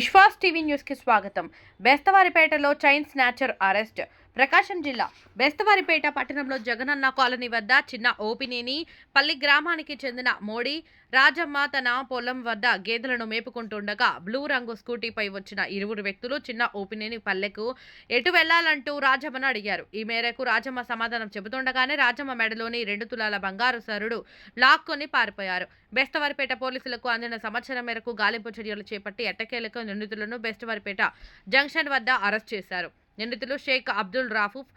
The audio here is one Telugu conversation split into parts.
విశ్వాస్ టీవీ న్యూస్కి స్వాగతం. బెస్తవారిపేటలో చైన్ స్నాచర్ అరెస్ట్. ప్రకాశం జిల్లా బెస్తవారిపేట పట్టణంలో జగనన్న కాలనీ వద్ద చిన్న ఓపినేని పల్లి గ్రామానికి చెందిన మోడీ రాజమ్మ తన పొలం వద్ద గేదెలను మేపుకుంటుండగా బ్లూ రంగు స్కూటీపై వచ్చిన ఇరువురు వ్యక్తులు చిన్న ఓపినేని పల్లెకు ఎటు వెళ్ళాలంటూ రాజమ్మను అడిగారు. ఈ మేరకు రాజమ్మ సమాధానం చెబుతుండగానే రాజమ్మ మెడలోని రెండు తులాల బంగారు సరుడు లాక్కొని పారిపోయారు. బెస్తవారిపేట పోలీసులకు అందిన సమాచారం మేరకు గాలింపు చర్యలు చేపట్టి ఎట్టకేలకు నిందితులను బెస్తవారిపేట జంక్షన్ వద్ద అరెస్ట్ చేశారు. నిందితులు షేక్ అబ్దుల్ రాఫూఫ్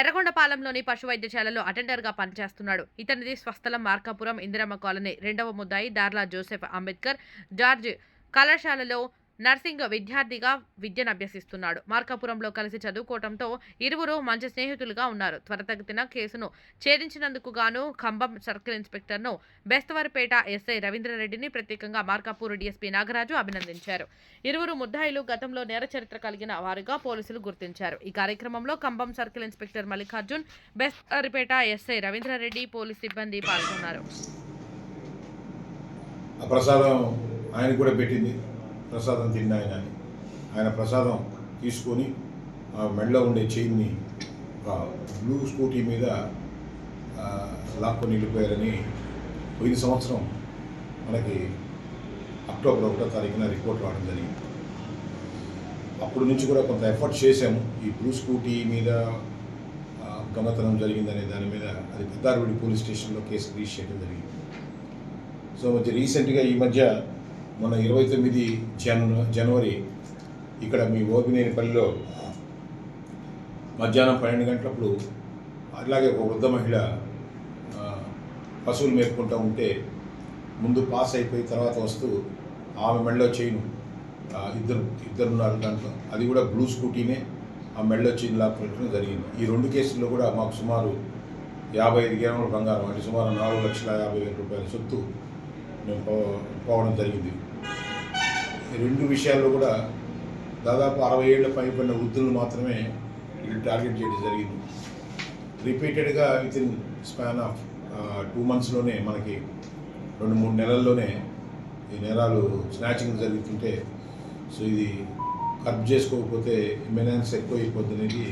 ఎర్రగొండపాలెంలోని పశు వైద్యశాలలో అటెండర్గా పనిచేస్తున్నాడు. ఇతనిది స్వస్థలం మార్కాపురం ఇందిరమ్మ కాలనీ. రెండవ ముద్దాయి దార్లా జోసెఫ్ అంబేద్కర్ జార్జ్ కళాశాలలో నర్సింగ్ విద్యార్థిగా విద్యను అభ్యసిస్తున్నాడు. మార్కాపురంలో కలిసి చదువుకోవడంతో ఇరువురు మంచి స్నేహితులుగా ఉన్నారు. త్వరతగతిన కేసును ఛేదించినందుకు గాను ఖమ్మం సర్కిల్ ఇన్స్పెక్టర్ను బెస్తవారిపేట ఎస్ఐ రవీంద్రారెడ్డిని ప్రత్యేకంగా మార్కాపూర్ డీఎస్పీ నాగరాజు అభినందించారు. ఇరువురు ముద్దాయిలు గతంలో నేర చరిత్ర కలిగిన వారుగా పోలీసులు గుర్తించారు. ఈ కార్యక్రమంలో Khammam circle inspector Mallikarjun Bestavaripeta SI Ravindra Reddy police సిబ్బంది పాల్గొన్నారు. ప్రసాదం ఆయన కూడా పెట్టింది. ప్రసాదం తిన్న ఆయన. అని ఆయన ప్రసాదం తీసుకొని ఆ మెడలో ఉండే చైన్ని ఒక బ్లూ స్కూటీ మీద లాక్కొని వెళ్ళిపోయారని పోయిన సంవత్సరం మనకి అక్టోబర్ ఒకటో తారీఖున రిపోర్ట్ రావడం జరిగింది. అప్పటి నుంచి కూడా కొంత ఎఫర్ట్ చేశాము. ఈ బ్లూ స్కూటీ మీద గమతనం దొంగతనం జరిగిందనే దాని మీద అది పెద్దారవిడి పోలీస్ స్టేషన్లో కేసు రిజిస్టర్ చేయడం జరిగింది. సో కొంచెం రీసెంట్గా ఈ మధ్య మొన్న ఇరవై తొమ్మిది జన్ జనవరి ఇక్కడ మీ ఓపినేనిపల్లిలో మధ్యాహ్నం పన్నెండు గంటలప్పుడు అలాగే ఒక వృద్ధ మహిళ పశువులు మేపుకుంటూ ఉంటే ముందు పాస్ అయిపోయి తర్వాత వస్తూ ఆమె మెడలో చైను ఇద్దరు ఇద్దరున్నారు దాంట్లో అది కూడా బ్లూ స్కూటీనే ఆ మెడలో చైన్ లాక్కొట్టడం జరిగింది. ఈ రెండు కేసుల్లో కూడా మాకు సుమారు యాభై ఐదు గ్రాముల బంగారం అంటే సుమారు నాలుగు లక్షల యాభై వేల రూపాయల సొత్తు మేము పో- పోవడం జరిగింది. రెండు విషయాల్లో కూడా దాదాపు అరవై ఏళ్ళ పైబడిన వృద్ధులను మాత్రమే వీళ్ళు టార్గెట్ చేయడం జరిగింది. రిపీటెడ్గా with in span of two మంత్స్లోనే మనకి రెండు మూడు నెలల్లోనే ఈ నేరాలు స్నాచింగ్ జరుగుతుంటే సో ఇది కర్బ్ చేసుకోకపోతే ఇమెనెన్స్ ఎక్కువ అయిపోద్ది అనేది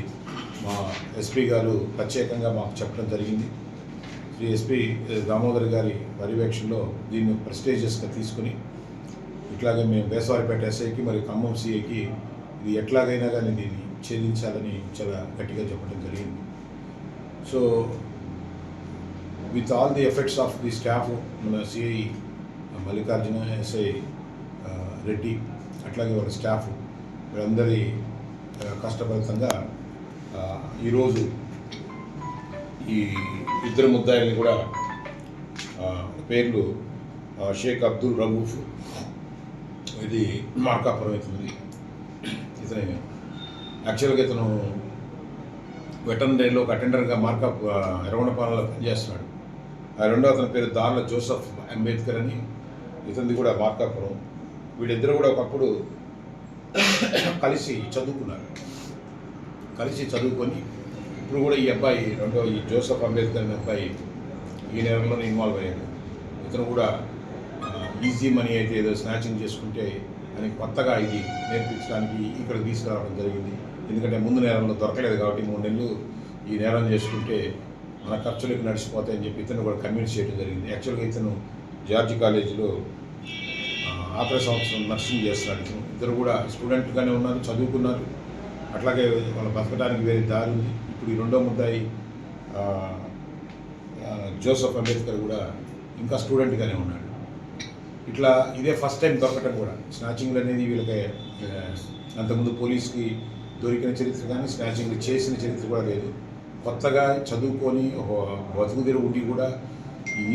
మా ఎస్పీ గారు ప్రత్యేకంగా మాకు చెప్పడం జరిగింది. శ్రీ ఎస్పీ దామోదర్ గారి పర్యవేక్షణలో దీన్ని ప్రెస్టేజియస్గా తీసుకుని ఇట్లాగే మేము బేసవారిపేట ఎస్ఐకి మరియు ఖమ్మం సిఐకి ఇది ఎట్లాగైనా కానీ దీన్ని ఛేదించాలని చాలా గట్టిగా చెప్పడం జరిగింది. So with all the effects of the staff మన సిఐ మల్లికార్జున ఎస్ఐ రెడ్డి అట్లాగే వాళ్ళ స్టాఫ్ వీళ్ళందరి కష్టఫలితంగా ఈరోజు ఈ ఇద్దరు ముద్దాయిల్ని కూడా పేర్లు షేక్ అబ్దుల్ రబూఫ్ ఇది మార్కాపురం అవుతుంది. ఇతని యాక్చువల్గా ఇతను వెటర్నరీలో ఒక అటెండర్గా మార్కా ఎర్రగొండపాలెంలో పనిచేస్తున్నాడు. ఆ రెండో అతని పేరు దార్ల జోసఫ్ అంబేద్కర్ అని ఇతనిది కూడా మార్కాపురం. వీళ్ళిద్దరు కూడా ఒకప్పుడు కలిసి చదువుకున్నారు. కలిసి చదువుకొని ఇప్పుడు కూడా ఈ అబ్బాయి రెండో ఈ జోసఫ్ అంబేద్కర్ అనే అబ్బాయి ఈ నెలలోనే ఇన్వాల్వ్ అయ్యాడు. ఇతను కూడా ఈజీ మనీ అయితే ఏదో స్నాచింగ్ చేసుకుంటే అని కొత్తగా ఇది నేర్పించడానికి ఇక్కడ తీసుకురావడం జరిగింది. ఎందుకంటే ముందు నేరంలో దొరకలేదు కాబట్టి మూడు నెలలు ఈ నేరం చేసుకుంటే మన ఖర్చులకు నడిచిపోతాయని చెప్పి ఇతను కూడా కన్విన్స్ చేయడం జరిగింది. యాక్చువల్గా ఇతను జార్జి కాలేజీలో ఆఖరి సంవత్సరం నర్సింగ్ చేస్తున్నాడు ఇతను. ఇద్దరు కూడా స్టూడెంట్గానే ఉన్నారు చదువుకున్నారు. అట్లాగే వాళ్ళ బతకడానికి వేరే దారి ఉంది. ఇప్పుడు ఈ రెండో ముద్దాయి జోసఫ్ అంబేద్కర్ కూడా ఇంకా స్టూడెంట్గానే ఉన్నాడు. ఇట్లా ఇదే ఫస్ట్ టైం దొరకటం కూడా. స్నాచింగ్లు అనేది వీళ్ళకి అంతకుముందు పోలీస్కి దొరికిన చరిత్ర కానీ స్నాచింగ్ చేసిన చరిత్ర కూడా లేదు. కొత్తగా చదువుకొని ఒక బతుకు తెరువు ఉండి కూడా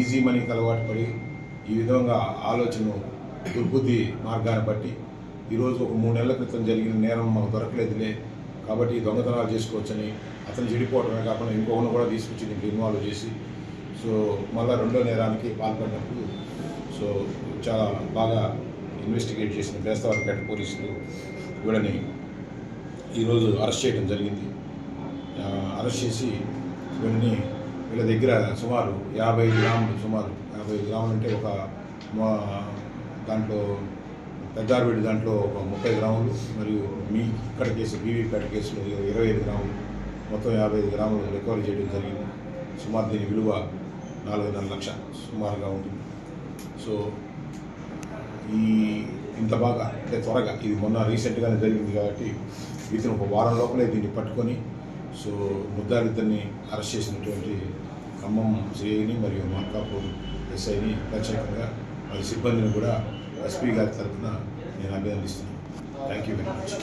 ఈజీ మనీకి అలవాటు పడి ఈ విధంగా ఆలోచన దుర్బుద్ధి మార్గాన్ని బట్టి ఈరోజు ఒక మూడు నెలల క్రితం జరిగిన నేరం మాకు దొరకలేదులే. కాబట్టి దొంగతనాలు చేసుకోవచ్చని అతను చెడిపోవడమే కాకుండా ఇంకొకరిని కూడా తీసుకొచ్చి దీనికి ఇన్వాల్వ్ చేసి సో మళ్ళీ రెండో నేరానికి పాల్పడినప్పుడు సో చాలా బాగా ఇన్వెస్టిగేట్ చేసిన బేస్తవారిపేట పోలీసులు వీళ్ళని ఈరోజు అరెస్ట్ చేయడం జరిగింది. అరెస్ట్ చేసి వీళ్ళని వీళ్ళ దగ్గర సుమారు యాభై గ్రాములు సుమారు యాభై గ్రాములు అంటే ఒక మా- దాంట్లో పెద్దారవిడి దాంట్లో ఒక ముప్పై గ్రాములు మరియు మీ ఇక్కడ కేసు బీవీపేట కేసులో ఇరవై ఐదు గ్రాములు మొత్తం యాభై ఐదు గ్రాములు రికవరీ చేయడం జరిగింది. సుమారు దీని విలువ నాలుగున్నర లక్ష సుమారుగా ఉంటుంది. సో ఈ ఇంత బాగా అంటే త్వరగా ఇది మొన్న రీసెంట్గానే జరిగింది కాబట్టి ఇతను ఒక వారం లోపలే దీన్ని పట్టుకొని సో ముద్దారిద్దరిని అరెస్ట్ చేసినటువంటి ఖమ్మం సిఐని మరియు మార్కాపూర్ ఎస్ఐని ప్రత్యేకంగా వారి సిబ్బందిని కూడా ఎస్పీ గారి తరఫున నేను అభినందిస్తున్నాను. Thank you very much.